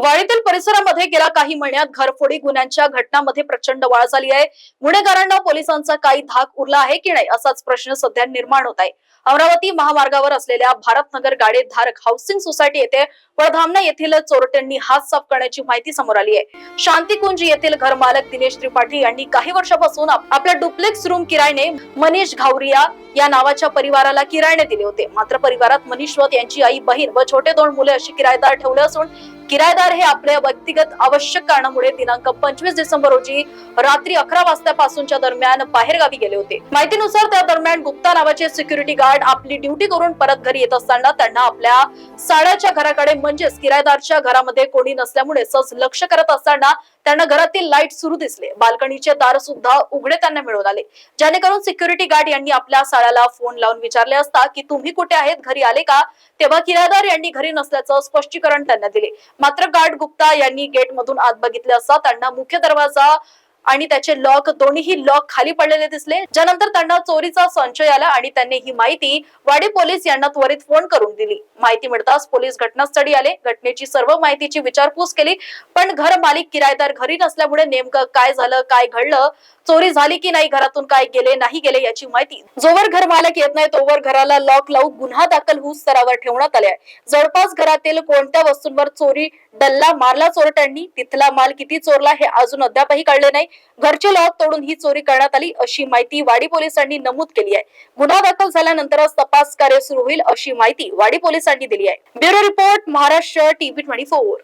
वाडीतील परिसरामध्ये गेल्या काही महिन्यात घरफोडी गुन्ह्यांच्या घटनांमध्ये प्रचंड वाढ झाली आहे. गुन्हेगारांना पोलिसांचा काही धाक उरला आहे की नाही असाच प्रश्न सध्या निर्माण होत आहे. अमरावती महामार्गावर असलेल्या भारतनगर गाडे धारक हाऊसिंग सोसायटी येथे वडधामणा येथील चोरट्यांनी हात साफ करण्याची माहिती समोर आली आहे. शांतीकुंज येथील घरमालक दिनेश त्रिपाठी यांनी काही वर्षापासून आपल्या डुप्लेक्स रूम किरायने मनीष घावरिया या नावाच्या परिवाराला किरायने दिले होते. मात्र परिवारात मनीषवत यांची आई बहीण व छोटे दोन मुले अशी किरायदार ठेवले असून किरायदार हे आपल्या व्यक्तिगत आवश्यक कारणामुळे दिनांक पंचवीस डिसेंबर रोजी रात्री अकरा वाजतापासूनच्या दरम्यान बाहेरगावी गेले होते. माहितीनुसार त्या दरम्यान गुप्ता नावाचे सिक्युरिटी गार्ड आपली ड्युटी करून परत घरी येत असताना त्यांना आपल्या साड्याच्या घराकडे म्हणजेच किरायदारच्या घरामध्ये कोणी नसल्यामुळे सहज लक्ष करत असताना त्यांना घरातील लाइट सुरू दिसले. बाल्कनीचे दार सुद्धा उघडे त्यांना मिळून आले. जेणेकरून सिक्युरिटी गार्ड यांनी आपल्या साळ्याला फोन लावून विचारले असता की तुम्ही कुठे आहेत? घरी आले का? तेव्हा किरायदार यांनी घरी नसल्याचं स्पष्टीकरण त्यांना दिले. मात्र गार्ड गुप्ता यांनी गेट मधून आत बघितले असता त्यांना मुख्य दरवाजा आणि त्याचे लॉक दोन्हीही लॉक खाली पडलेले दिसले. ज्यानंतर त्यांना चोरीचा संशय आला आणि त्यांनी ही माहिती वाडी पोलीस यांना त्वरित फोन करून दिली. माहिती मिळताच पोलीस घटनास्थळी आले. घटनेची सर्व माहितीची विचारपूस केली. पण घर मालिक किरायदार घरी नसल्यामुळे नेमकं काय झालं काय घडलं चोरी झाली की नाही घरातून काय गेले नाही गेले याची माहिती जोवर घर मालक येत नाही तोवर घराला लॉक लावून गुन्हा दाखल होऊ स्तरावर ठेवण्यात आले जवळपास घरातील कोणत्या वस्तूंवर चोरी डल्ला मारला चोरट्यांनी तिथला माल किती चोरला हे अजून अद्यापही कळले नाही. घरचे लॉक तोडून ही चोरी करण्यात आली अशी माहिती वाडी पोलिसांनी नमूद केली आहे. गुन्हा दाखल झाल्यानंतरच तपास कार्य सुरू होईल अशी माहिती वाडी पोलिसांनी दिली आहे. Bureau report Maharashtra TV twenty four.